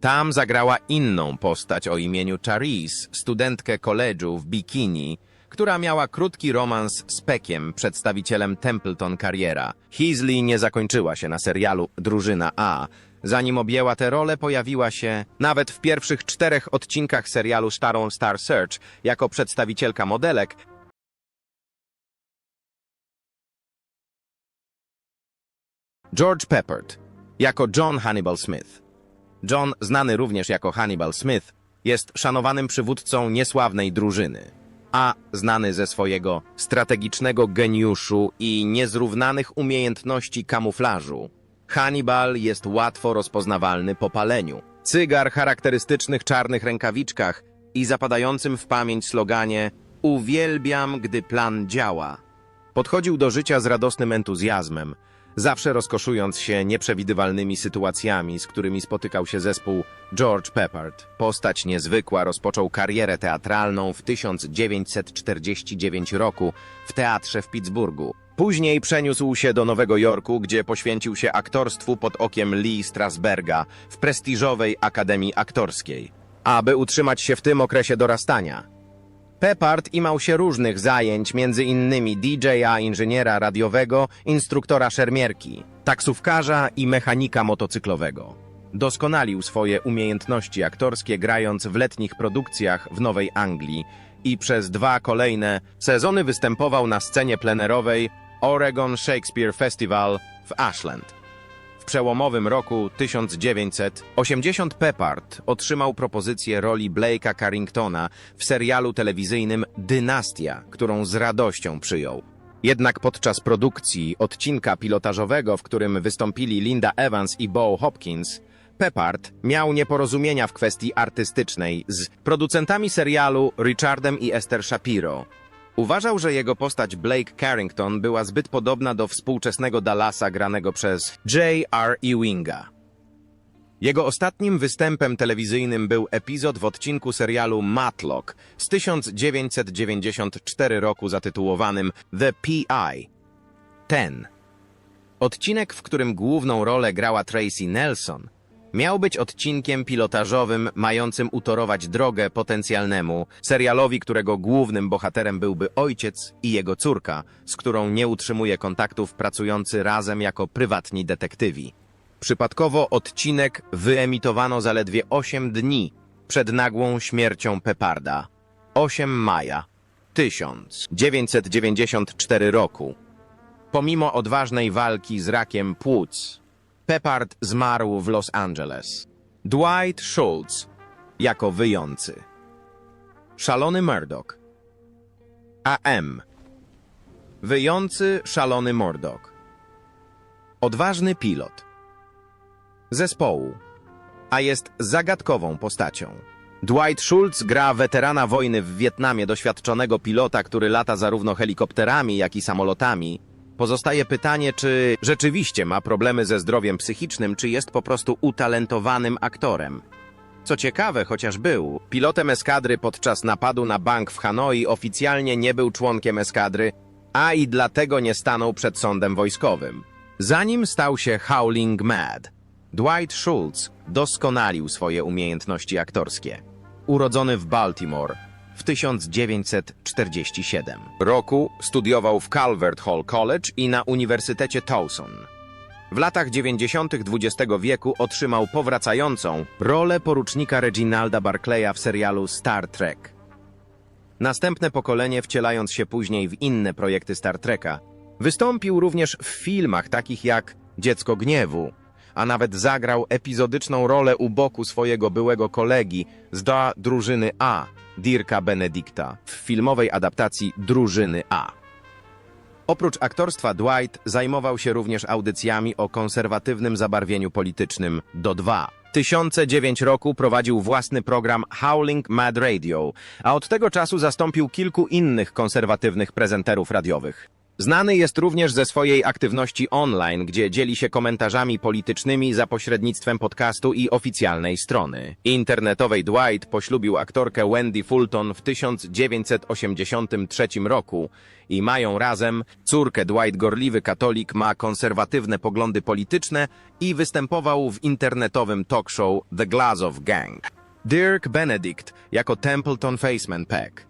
Tam zagrała inną postać o imieniu Charisse, studentkę koledżu w bikini, która miała krótki romans z Peckiem, przedstawicielem Templeton Carriera. Heasley nie zakończyła się na serialu Drużyna A. Zanim objęła tę rolę, pojawiła się nawet w pierwszych czterech odcinkach serialu Starą Star Search jako przedstawicielka modelek, George Peppard jako John Hannibal Smith. John, znany również jako Hannibal Smith, jest szanowanym przywódcą niesławnej drużyny, a znany ze swojego strategicznego geniuszu i niezrównanych umiejętności kamuflażu. Hannibal jest łatwo rozpoznawalny po paleniu. Cygar charakterystycznych czarnych rękawiczkach i zapadającym w pamięć sloganie Uwielbiam, gdy plan działa. Podchodził do życia z radosnym entuzjazmem, zawsze rozkoszując się nieprzewidywalnymi sytuacjami, z którymi spotykał się zespół George Peppard. Postać niezwykła rozpoczął karierę teatralną w 1949 roku w teatrze w Pittsburghu. Później przeniósł się do Nowego Jorku, gdzie poświęcił się aktorstwu pod okiem Lee Strasberga w prestiżowej Akademii Aktorskiej, aby utrzymać się w tym okresie dorastania. Peppard imał się różnych zajęć, między innymi DJ-a, inżyniera radiowego, instruktora szermierki, taksówkarza i mechanika motocyklowego. Doskonalił swoje umiejętności aktorskie grając w letnich produkcjach w Nowej Anglii i przez dwa kolejne sezony występował na scenie plenerowej Oregon Shakespeare Festival w Ashland. Przełomowym roku 1980 Peppard otrzymał propozycję roli Blake'a Carringtona w serialu telewizyjnym Dynastia, którą z radością przyjął. Jednak podczas produkcji odcinka pilotażowego, w którym wystąpili Linda Evans i Bo Hopkins, Peppard miał nieporozumienia w kwestii artystycznej z producentami serialu Richardem i Esther Shapiro, Uważał, że jego postać Blake Carrington była zbyt podobna do współczesnego Dallasa granego przez J.R. Ewinga. Jego ostatnim występem telewizyjnym był epizod w odcinku serialu Matlock z 1994 roku zatytułowanym The P.I. Ten. Odcinek, w którym główną rolę grała Tracy Nelson, miał być odcinkiem pilotażowym mającym utorować drogę potencjalnemu serialowi, którego głównym bohaterem byłby ojciec i jego córka, z którą nie utrzymuje kontaktów pracujący razem jako prywatni detektywi. Przypadkowo odcinek wyemitowano zaledwie 8 dni przed nagłą śmiercią Peparda. 8 maja 1994 roku. Pomimo odważnej walki z rakiem płuc, Peppard zmarł w Los Angeles. Dwight Schultz jako wyjący. Szalony Murdoch. AM. Wyjący szalony Murdoch. Odważny pilot. Zespołu. A jest zagadkową postacią. Dwight Schultz gra weterana wojny w Wietnamie, doświadczonego pilota, który lata zarówno helikopterami, jak i samolotami, Pozostaje pytanie, czy rzeczywiście ma problemy ze zdrowiem psychicznym, czy jest po prostu utalentowanym aktorem. Co ciekawe, chociaż był pilotem eskadry podczas napadu na bank w Hanoi, oficjalnie nie był członkiem eskadry, a i dlatego nie stanął przed sądem wojskowym. Zanim stał się Howling Mad, Dwight Schultz doskonalił swoje umiejętności aktorskie. Urodzony w Baltimore, w 1947 roku studiował w Calvert Hall College i na Uniwersytecie Towson. W latach 90. XX wieku otrzymał powracającą rolę porucznika Reginalda Barclaya w serialu Star Trek. Następne pokolenie, wcielając się później w inne projekty Star Treka, wystąpił również w filmach takich jak Dziecko Gniewu, a nawet zagrał epizodyczną rolę u boku swojego byłego kolegi z da drużyny A, Dirka Benedicta, w filmowej adaptacji Drużyny A. Oprócz aktorstwa Dwight zajmował się również audycjami o konserwatywnym zabarwieniu politycznym do 2. 1009 roku prowadził własny program Howling Mad Radio, a od tego czasu zastąpił kilku innych konserwatywnych prezenterów radiowych. Znany jest również ze swojej aktywności online, gdzie dzieli się komentarzami politycznymi za pośrednictwem podcastu i oficjalnej strony. Internetowej Dwight poślubił aktorkę Wendy Fulton w 1983 roku i mają razem córkę Dwight gorliwy katolik ma konserwatywne poglądy polityczne i występował w internetowym talk show The Glass of Gang. Dirk Benedict jako Templeton Faceman Peck.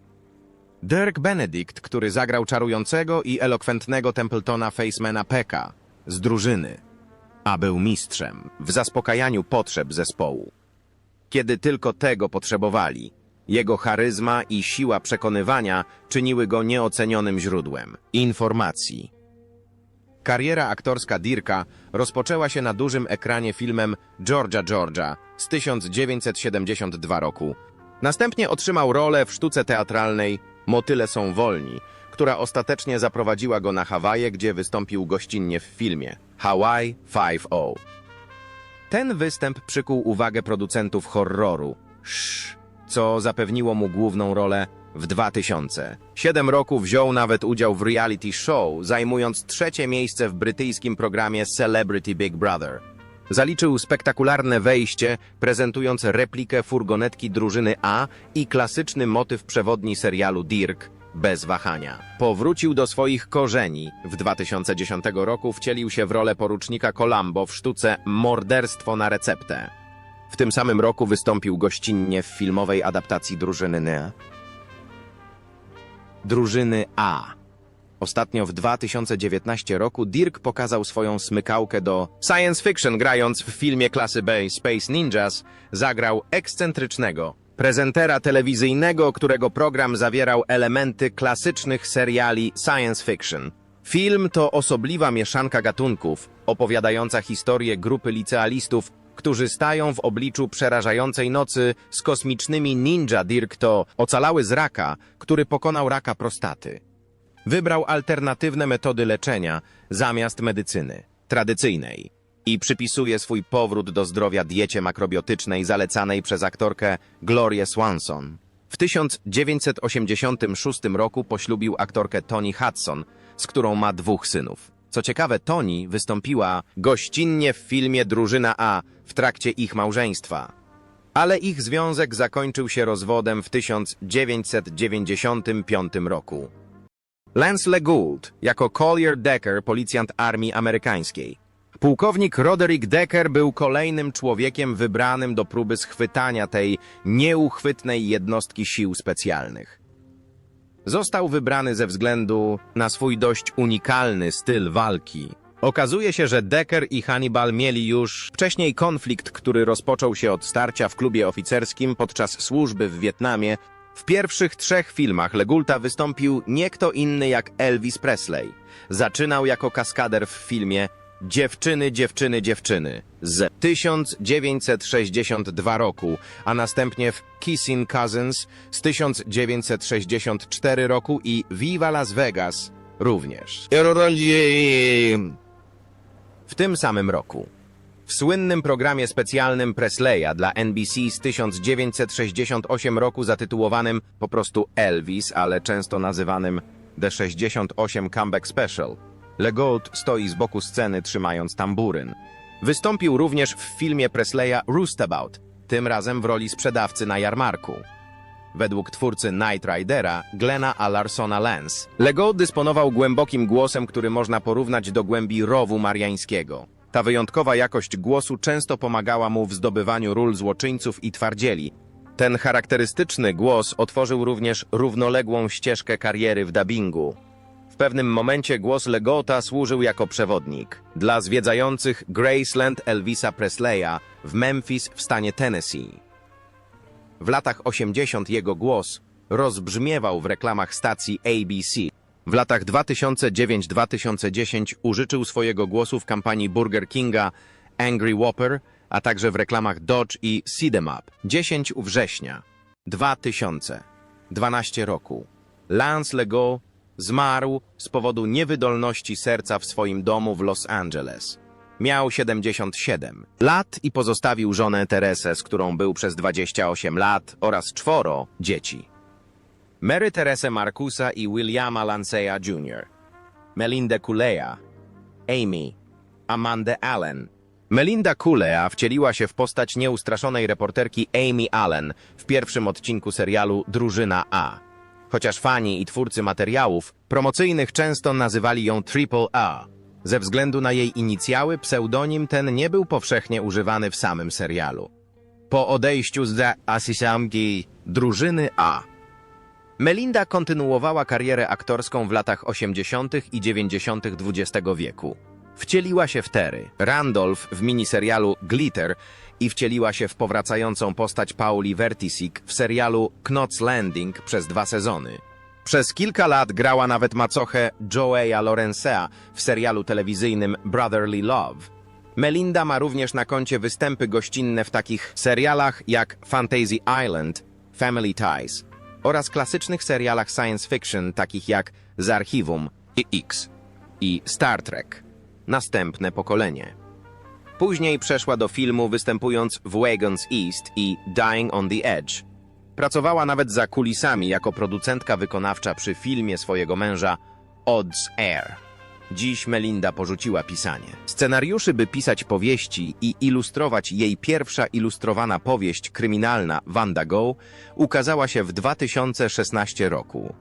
Dirk Benedict, który zagrał czarującego i elokwentnego Templetona Facemana Pecka z drużyny, a był mistrzem w zaspokajaniu potrzeb zespołu. Kiedy tylko tego potrzebowali, jego charyzma i siła przekonywania czyniły go nieocenionym źródłem informacji. Kariera aktorska Dirka rozpoczęła się na dużym ekranie filmem Georgia Georgia z 1972 roku. Następnie otrzymał rolę w sztuce teatralnej Motyle są wolni, która ostatecznie zaprowadziła go na Hawaje, gdzie wystąpił gościnnie w filmie Hawaii 5-0. Ten występ przykuł uwagę producentów horroru, Shh, co zapewniło mu główną rolę w 2000. Siedem roku wziął nawet udział w reality show, zajmując trzecie miejsce w brytyjskim programie Celebrity Big Brother. Zaliczył spektakularne wejście, prezentując replikę furgonetki drużyny A i klasyczny motyw przewodni serialu Dirk, bez wahania. Powrócił do swoich korzeni. W 2010 roku wcielił się w rolę porucznika Columbo w sztuce Morderstwo na receptę. W tym samym roku wystąpił gościnnie w filmowej adaptacji drużyny N. Drużyny A. Ostatnio w 2019 roku Dirk pokazał swoją smykałkę do science fiction, grając w filmie klasy B Space Ninjas, zagrał ekscentrycznego prezentera telewizyjnego, którego program zawierał elementy klasycznych seriali science fiction. Film to osobliwa mieszanka gatunków, opowiadająca historię grupy licealistów, którzy stają w obliczu przerażającej nocy z kosmicznymi ninja. Dirk to ocalały z raka, który pokonał raka prostaty. Wybrał alternatywne metody leczenia zamiast medycyny tradycyjnej i przypisuje swój powrót do zdrowia diecie makrobiotycznej zalecanej przez aktorkę Glorię Swanson. W 1986 roku poślubił aktorkę Toni Hudson, z którą ma dwóch synów. Co ciekawe, Toni wystąpiła gościnnie w filmie Drużyna A w trakcie ich małżeństwa. Ale ich związek zakończył się rozwodem w 1995 roku. Lance LeGould jako Collier Decker, policjant armii amerykańskiej. Pułkownik Roderick Decker był kolejnym człowiekiem wybranym do próby schwytania tej nieuchwytnej jednostki sił specjalnych. Został wybrany ze względu na swój dość unikalny styl walki. Okazuje się, że Decker i Hannibal mieli już wcześniej konflikt, który rozpoczął się od starcia w klubie oficerskim podczas służby w Wietnamie. W pierwszych trzech filmach Legulta wystąpił nie kto inny jak Elvis Presley. Zaczynał jako kaskader w filmie Dziewczyny, dziewczyny, dziewczyny z 1962 roku, a następnie w Kissing Cousins z 1964 roku i Viva Las Vegas również. W tym samym roku. W słynnym programie specjalnym Presleya dla NBC z 1968 roku zatytułowanym po prostu Elvis, ale często nazywanym The 68 Comeback Special, LeGault stoi z boku sceny trzymając tamburyn. Wystąpił również w filmie Presleya Roostabout, tym razem w roli sprzedawcy na jarmarku. Według twórcy Knight Ridera, Glena Alarsona Lance, Legault dysponował głębokim głosem, który można porównać do głębi rowu mariańskiego. Ta wyjątkowa jakość głosu często pomagała mu w zdobywaniu ról złoczyńców i twardzieli. Ten charakterystyczny głos otworzył również równoległą ścieżkę kariery w dubbingu. W pewnym momencie głos Legota służył jako przewodnik dla zwiedzających Graceland Elvisa Presleya w Memphis w stanie Tennessee. W latach 80 jego głos rozbrzmiewał w reklamach stacji ABC. W latach 2009-2010 użyczył swojego głosu w kampanii Burger Kinga Angry Whopper, a także w reklamach Dodge i Seed'em Up. 10 września 2012 roku. Lance Legault zmarł z powodu niewydolności serca w swoim domu w Los Angeles. Miał 77 lat i pozostawił żonę Teresę, z którą był przez 28 lat oraz czworo dzieci. Mary Teresę Markusa i Williama Lanceya Jr. Melinda Kulea, Amy, Amanda Allen. Melinda Kulea wcieliła się w postać nieustraszonej reporterki Amy Allen w pierwszym odcinku serialu Drużyna A. Chociaż fani i twórcy materiałów promocyjnych często nazywali ją Triple A. Ze względu na jej inicjały, pseudonim ten nie był powszechnie używany w samym serialu. Po odejściu z The Asisamki Drużyny A, Melinda kontynuowała karierę aktorską w latach 80. i 90. XX wieku. Wcieliła się w Terry, Randolph w miniserialu Glitter i wcieliła się w powracającą postać Pauli Vertisik w serialu Knots Landing przez dwa sezony. Przez kilka lat grała nawet macochę Joeya Lorenzea w serialu telewizyjnym Brotherly Love. Melinda ma również na koncie występy gościnne w takich serialach jak Fantasy Island, Family Ties oraz klasycznych serialach science fiction takich jak Z Archiwum i X i Star Trek. Następne pokolenie. Później przeszła do filmu występując w Wagons East i Dying on the Edge. Pracowała nawet za kulisami jako producentka wykonawcza przy filmie swojego męża Odds Air. Dziś Melinda porzuciła pisanie. Scenariuszy, by pisać powieści i ilustrować jej pierwsza ilustrowana powieść kryminalna Wanda Go ukazała się w 2016 roku.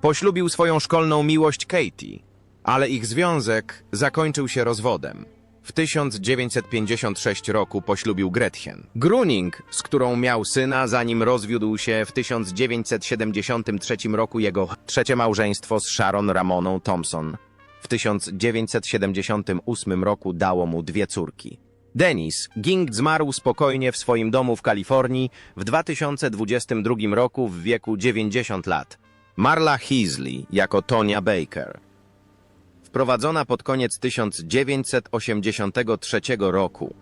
Poślubił swoją szkolną miłość Katie, ale ich związek zakończył się rozwodem. W 1956 roku poślubił Gretchen. Gruning, z którą miał syna, zanim rozwiódł się w 1973 roku jego trzecie małżeństwo z Sharon Ramoną Thompson. W 1978 roku dało mu dwie córki. Denis Ging zmarł spokojnie w swoim domu w Kalifornii w 2022 roku w wieku 90 lat. Marla Heasley jako Tonia Baker. Wprowadzona pod koniec 1983 roku,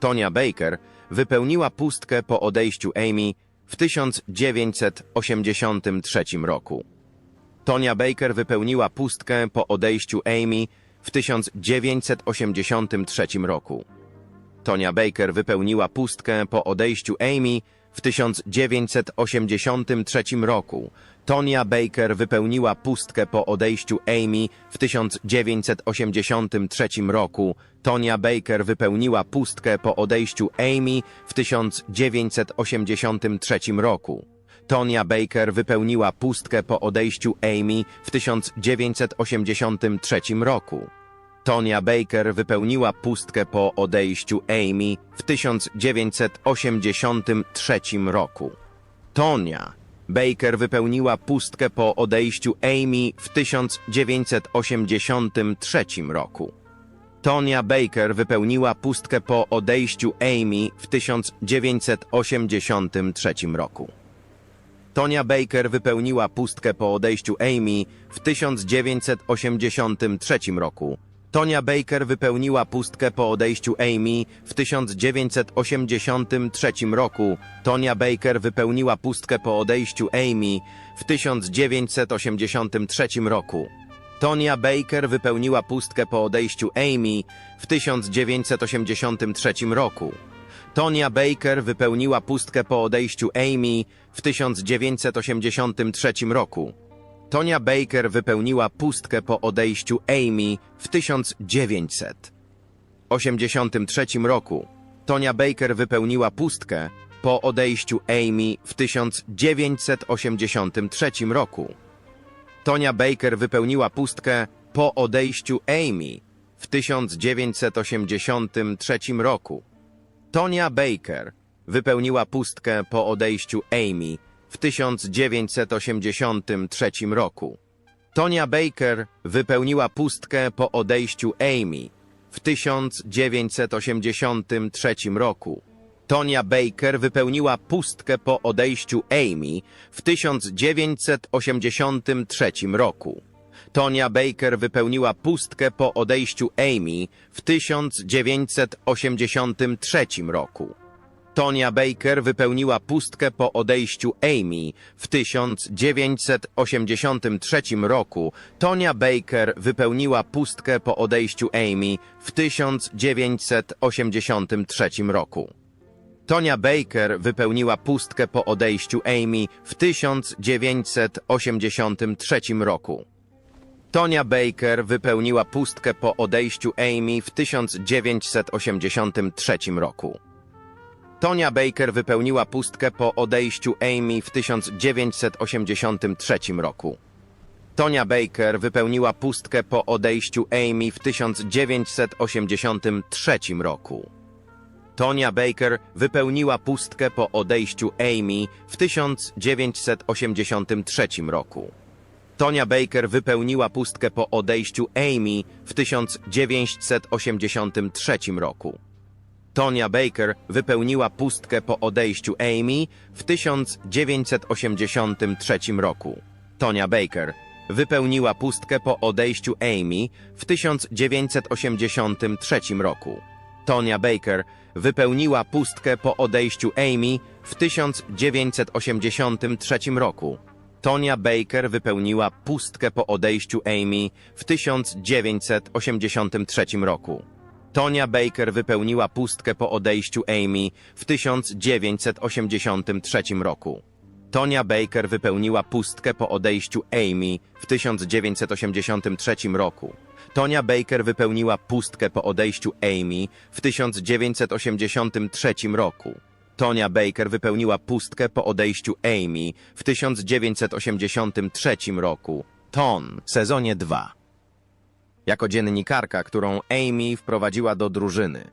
Tonia Baker wypełniła pustkę po odejściu Amy w 1983 roku. Tonia Baker wypełniła pustkę po odejściu Amy w 1983 roku. Tonia Baker wypełniła pustkę po odejściu Amy w 1983 roku. Tonia Baker wypełniła pustkę po odejściu Amy w 1983 roku. Tonia Baker wypełniła pustkę po odejściu Amy w 1983 roku. Tonia Baker wypełniła pustkę po odejściu Amy w 1983 roku. Tonia Baker wypełniła pustkę po odejściu Amy w 1983 roku. Tonia Baker wypełniła pustkę po odejściu Amy w 1983 roku. Tonia Baker wypełniła pustkę po odejściu Amy w 1983 roku. Tonia Baker wypełniła pustkę po odejściu Amy w 1983 roku. Tonia Baker wypełniła pustkę po odejściu Amy w 1983 roku. Tonia Baker wypełniła pustkę po odejściu Amy w 1983 roku. Tonia Baker wypełniła pustkę po odejściu Amy w 1983 roku. Tonia Baker wypełniła pustkę po odejściu Amy w 1983 roku. Tonia Baker wypełniła pustkę po odejściu Amy w 1983 roku. Tonia Baker wypełniła pustkę po odejściu Amy w 1983 roku. Tonia Baker wypełniła pustkę po odejściu Amy w 1983 roku. Tonia Baker wypełniła pustkę po odejściu Amy w 1983 roku. Tonia Baker wypełniła pustkę po odejściu Amy w 1983 roku. Tonia Baker wypełniła pustkę po odejściu Amy w 1983 roku. Tonia Baker wypełniła pustkę po odejściu Amy w 1983 roku. Tonia Baker wypełniła pustkę po odejściu Amy w 1983 roku. Tonia Baker wypełniła pustkę po odejściu Amy w 1983 roku. Tonia Baker wypełniła pustkę po odejściu Amy w 1983 roku. Tonia Baker wypełniła pustkę po odejściu Amy w 1983 roku. Tonia Baker wypełniła pustkę po odejściu Amy w 1983 roku. Tonia Baker wypełniła pustkę po odejściu Amy w 1983 roku. Tonia Baker wypełniła pustkę po odejściu Amy w 1983 roku. Tonia Baker wypełniła pustkę po odejściu Amy w 1983 roku. Tonia Baker wypełniła pustkę po odejściu Amy w 1983 roku. Tonia Baker wypełniła pustkę po odejściu Amy w 1983 roku. Tonia Baker wypełniła pustkę po odejściu Amy w 1983 roku. Tonia Baker wypełniła pustkę po odejściu Amy w 1983 roku. Tonia Baker wypełniła pustkę po odejściu Amy w 1983 roku. Tonia Baker wypełniła pustkę po odejściu Amy w 1983 roku. Tonia Baker wypełniła pustkę po odejściu Amy w 1983 roku. Tonia Baker wypełniła pustkę po odejściu Amy w 1983 roku. Ton, sezonie 2. Jako dziennikarka, którą Amy wprowadziła do drużyny,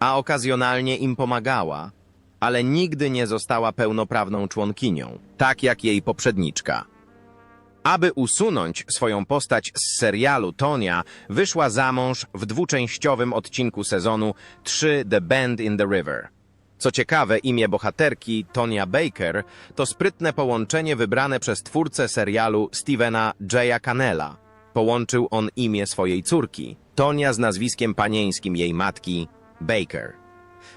a okazjonalnie im pomagała, ale nigdy nie została pełnoprawną członkinią, tak jak jej poprzedniczka. Aby usunąć swoją postać z serialu, Tonia wyszła za mąż w dwuczęściowym odcinku sezonu 3 The Bend in the River. Co ciekawe, imię bohaterki Tonia Baker to sprytne połączenie wybrane przez twórcę serialu Stevena Jaya Canela. Połączył on imię swojej córki, Tonia z nazwiskiem panieńskim jej matki, Baker.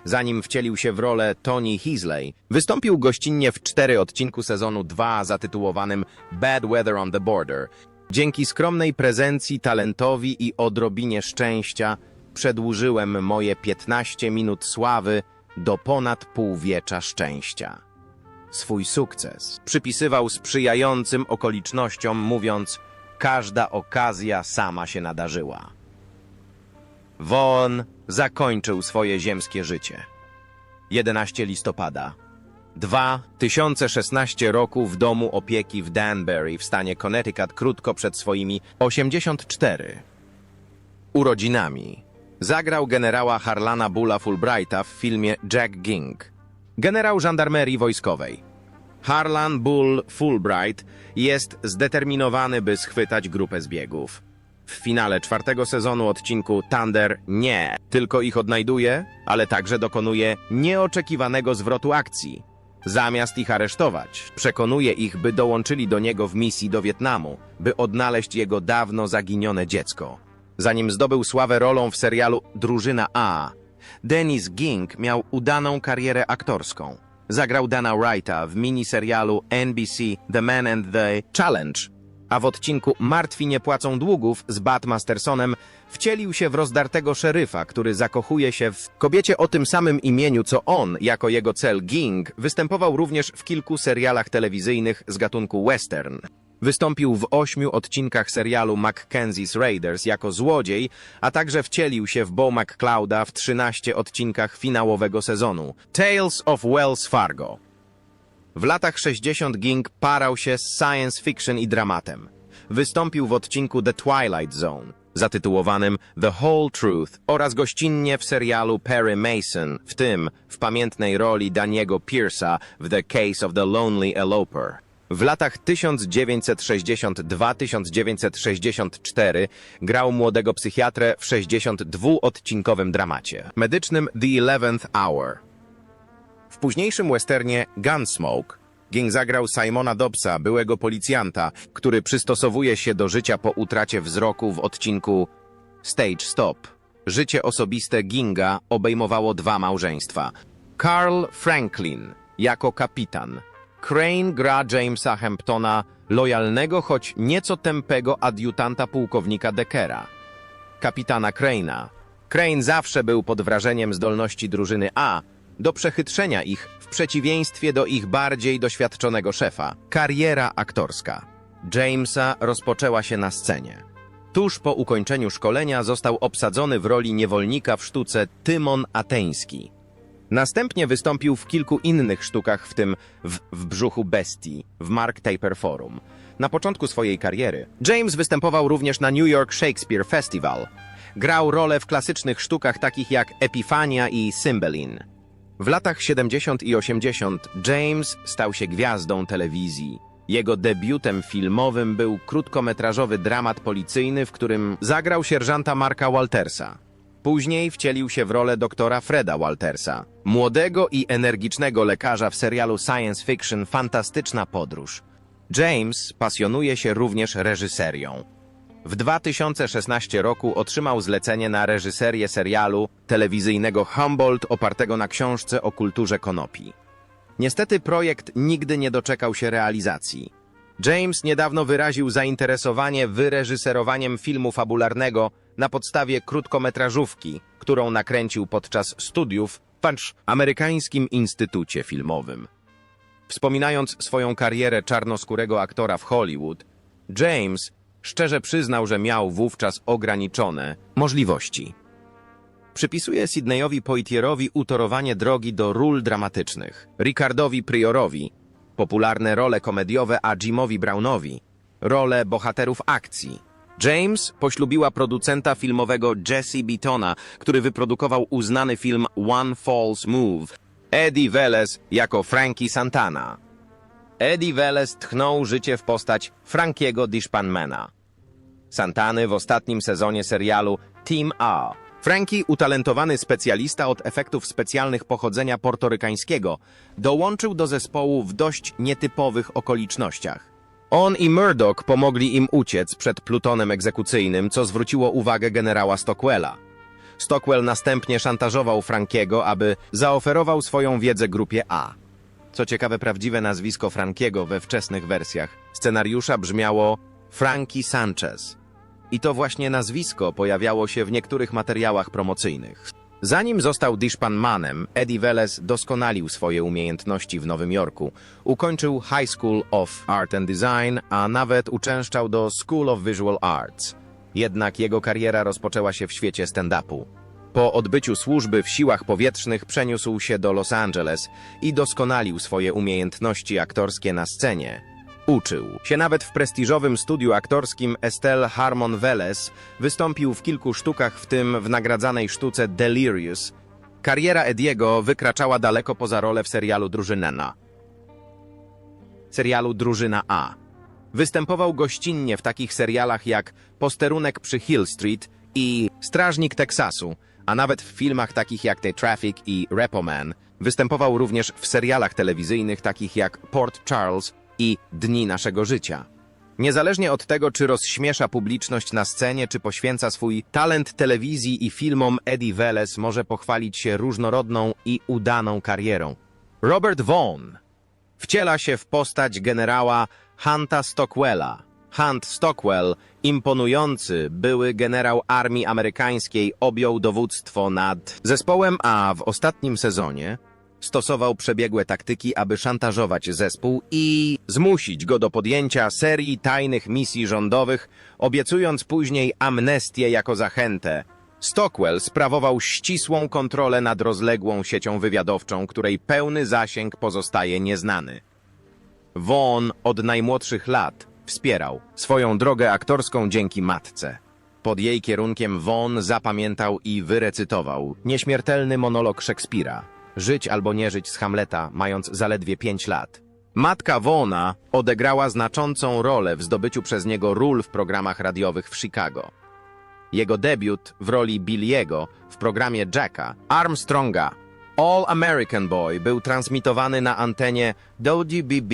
Zanim wcielił się w rolę Tony Heasley, wystąpił gościnnie w cztery odcinku sezonu 2 zatytułowanym Bad Weather on the Border. Dzięki skromnej prezencji, talentowi i odrobinie szczęścia przedłużyłem moje 15 minut sławy do ponad półwiecza szczęścia. Swój sukces przypisywał sprzyjającym okolicznościom, mówiąc: Każda okazja sama się nadarzyła. Von zakończył swoje ziemskie życie. 11 listopada 2016 roku w domu opieki w Danbury w stanie Connecticut krótko przed swoimi 84 urodzinami. Zagrał generała Harlana Bulla Fulbrighta w filmie Jack Ging. Generał żandarmerii wojskowej. Harlan Bull Fulbright jest zdeterminowany, by schwytać grupę zbiegów. W finale czwartego sezonu odcinku Thunder nie tylko ich odnajduje, ale także dokonuje nieoczekiwanego zwrotu akcji. Zamiast ich aresztować, przekonuje ich, by dołączyli do niego w misji do Wietnamu, by odnaleźć jego dawno zaginione dziecko. Zanim zdobył sławę rolą w serialu Drużyna A, Dennis Ging miał udaną karierę aktorską. Zagrał Dana Wrighta w miniserialu NBC The Man and the Challenge, a w odcinku Martwi nie płacą długów z Bat Mastersonem wcielił się w rozdartego szeryfa, który zakochuje się w kobiecie o tym samym imieniu co on, jako jego cel Ging, występował również w kilku serialach telewizyjnych z gatunku western. Wystąpił w ośmiu odcinkach serialu Mackenzie's Raiders jako złodziej, a także wcielił się w Bo McClouda w 13 odcinkach finałowego sezonu Tales of Wells Fargo. W latach 60 Ging parał się z science fiction i dramatem. Wystąpił w odcinku The Twilight Zone, zatytułowanym The Whole Truth oraz gościnnie w serialu Perry Mason, w tym w pamiętnej roli Daniego Pierce'a w The Case of the Lonely Eloper. W latach 1962-1964 grał młodego psychiatrę w 62-odcinkowym dramacie medycznym The Eleventh Hour. W późniejszym westernie Gunsmoke Ging zagrał Simona Dobbsa, byłego policjanta, który przystosowuje się do życia po utracie wzroku w odcinku Stage Stop. Życie osobiste Ginga obejmowało dwa małżeństwa. Carl Franklin jako kapitan. Crane gra Jamesa Hamptona, lojalnego, choć nieco tępego adiutanta pułkownika Deckera kapitana Crane'a. Crane zawsze był pod wrażeniem zdolności drużyny A do przechytrzenia ich w przeciwieństwie do ich bardziej doświadczonego szefa. Kariera aktorska. Jamesa rozpoczęła się na scenie. Tuż po ukończeniu szkolenia został obsadzony w roli niewolnika w sztuce Tymon Ateński. Następnie wystąpił w kilku innych sztukach, w tym w, w Brzuchu Bestii, w Mark Taper Forum. Na początku swojej kariery James występował również na New York Shakespeare Festival. Grał role w klasycznych sztukach takich jak Epifania i Cymbeline. W latach 70 i 80 James stał się gwiazdą telewizji. Jego debiutem filmowym był krótkometrażowy dramat policyjny, w którym zagrał sierżanta Marka Waltersa. Później wcielił się w rolę doktora Freda Waltersa, młodego i energicznego lekarza w serialu science fiction Fantastyczna Podróż. James pasjonuje się również reżyserią. W 2016 roku otrzymał zlecenie na reżyserię serialu telewizyjnego Humboldt opartego na książce o kulturze konopi. Niestety projekt nigdy nie doczekał się realizacji. James niedawno wyraził zainteresowanie wyreżyserowaniem filmu fabularnego na podstawie krótkometrażówki, którą nakręcił podczas studiów w amerykańskim instytucie filmowym. Wspominając swoją karierę czarnoskórego aktora w Hollywood, James szczerze przyznał, że miał wówczas ograniczone możliwości. Przypisuje Sydneyowi Poitierowi utorowanie drogi do ról dramatycznych, Ricardowi Priorowi, popularne role komediowe, a Jimowi Brownowi, role bohaterów akcji. James poślubiła producenta filmowego Jesse Beatona, który wyprodukował uznany film One False Move, Eddie Velez jako Frankie Santana. Eddie Velez tchnął życie w postać Frankiego Dishpanmana. Santany w ostatnim sezonie serialu Team A. Frankie, utalentowany specjalista od efektów specjalnych pochodzenia portorykańskiego, dołączył do zespołu w dość nietypowych okolicznościach. On i Murdoch pomogli im uciec przed plutonem egzekucyjnym, co zwróciło uwagę generała Stockwella. Stockwell następnie szantażował Frankiego, aby zaoferował swoją wiedzę grupie A. Co ciekawe, prawdziwe nazwisko Frankiego we wczesnych wersjach scenariusza brzmiało Frankie Sanchez. I to właśnie nazwisko pojawiało się w niektórych materiałach promocyjnych. Zanim został Dishpanmanem, Eddie Velez doskonalił swoje umiejętności w Nowym Jorku. Ukończył High School of Art and Design, a nawet uczęszczał do School of Visual Arts. Jednak jego kariera rozpoczęła się w świecie stand-upu. Po odbyciu służby w siłach powietrznych przeniósł się do Los Angeles i doskonalił swoje umiejętności aktorskie na scenie. Uczył się nawet w prestiżowym studiu aktorskim Estelle Harmon Velez, wystąpił w kilku sztukach, w tym w nagradzanej sztuce Delirious. Kariera Ediego wykraczała daleko poza rolę w serialu Drużynena. Serialu Drużyna A. Występował gościnnie w takich serialach jak Posterunek przy Hill Street i Strażnik Teksasu, a nawet w filmach takich jak The Traffic i Repo Man. Występował również w serialach telewizyjnych takich jak Port Charles i Dni naszego życia. Niezależnie od tego, czy rozśmiesza publiczność na scenie, czy poświęca swój talent telewizji i filmom, Eddie Velez może pochwalić się różnorodną i udaną karierą. Robert Vaughn wciela się w postać generała Hunta Stockwella. Hunt Stockwell, imponujący były generał armii amerykańskiej, objął dowództwo nad zespołem A w ostatnim sezonie. Stosował przebiegłe taktyki, aby szantażować zespół i zmusić go do podjęcia serii tajnych misji rządowych, obiecując później amnestię jako zachętę. Stockwell sprawował ścisłą kontrolę nad rozległą siecią wywiadowczą, której pełny zasięg pozostaje nieznany. Vaughn od najmłodszych lat wspierał swoją drogę aktorską dzięki matce. Pod jej kierunkiem Vaughn zapamiętał i wyrecytował nieśmiertelny monolog Szekspira. Żyć albo nie żyć z Hamleta, mając zaledwie pięć lat. Matka Vaughna odegrała znaczącą rolę w zdobyciu przez niego ról w programach radiowych w Chicago. Jego debiut w roli Billiego w programie Jacka Armstronga All American Boy był transmitowany na antenie WBB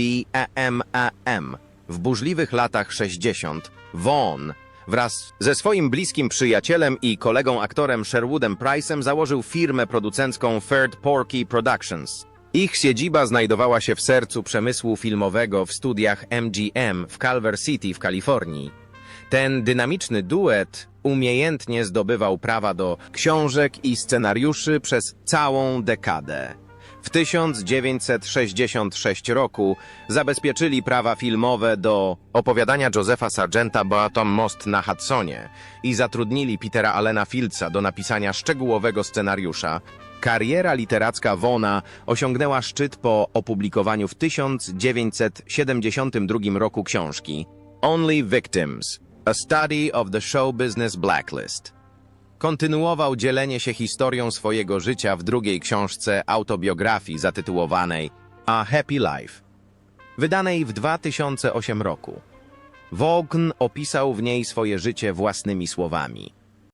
AM w burzliwych latach 60. Vaughn wraz ze swoim bliskim przyjacielem i kolegą aktorem Sherwoodem Price'em założył firmę producencką Third Porky Productions. Ich siedziba znajdowała się w sercu przemysłu filmowego w studiach MGM w Culver City w Kalifornii. Ten dynamiczny duet umiejętnie zdobywał prawa do książek i scenariuszy przez całą dekadę. W 1966 roku zabezpieczyli prawa filmowe do opowiadania Josepha Sargenta Barton Most na Hudsonie i zatrudnili Petera Allena Fieldsa do napisania szczegółowego scenariusza. Kariera literacka Wona osiągnęła szczyt po opublikowaniu w 1972 roku książki Only Victims – A Study of the Show Business Blacklist. Kontynuował dzielenie się historią swojego życia w drugiej książce autobiografii zatytułowanej A Happy Life, wydanej w 2008 roku. Vaughn opisał w niej swoje życie własnymi słowami.